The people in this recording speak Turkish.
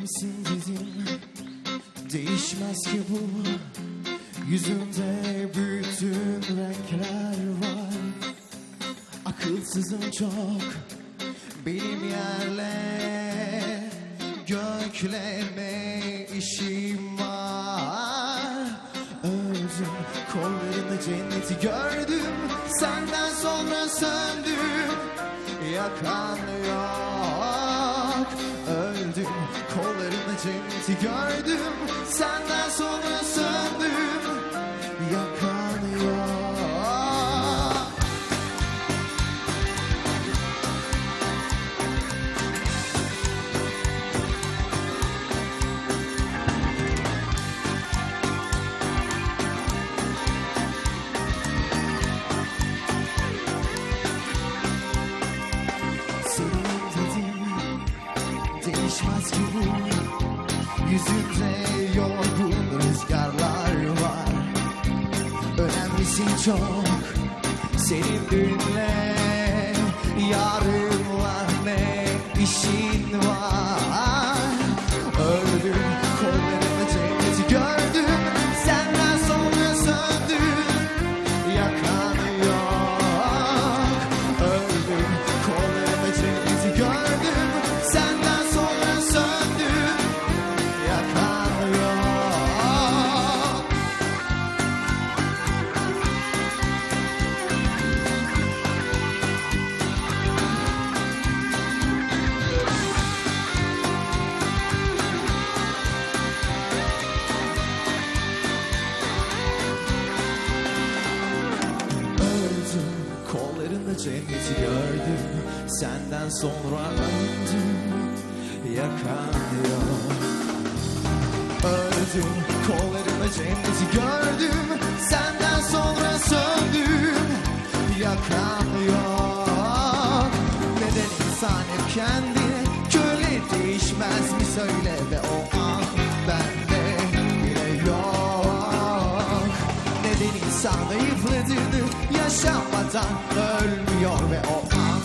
kimsin dedim. Değişmez ki bu. Yüzünde bütün renkler var. Akılsızım çok. Benim yerle Göklerle işim var. Öldüm kollarında cenneti gördüm. Senden sonra söndüm. Yakan cenneti gördüm Senden sonra söndüm. Yakan yok Senin değişmez ki bu Yüzünde yorgun rüzgarlar var. Önemlisin çok seninle Yarın var ne işin var kollarında cenneti gördüm Senden sonra öldüm yakan yok Öldüm kollarında cenneti gördüm Senden sonra söndüm yakan yok Neden insan hep kendine köle değişmez mi neden insan zayıfladığını yaşamadan ölmüyor ve o an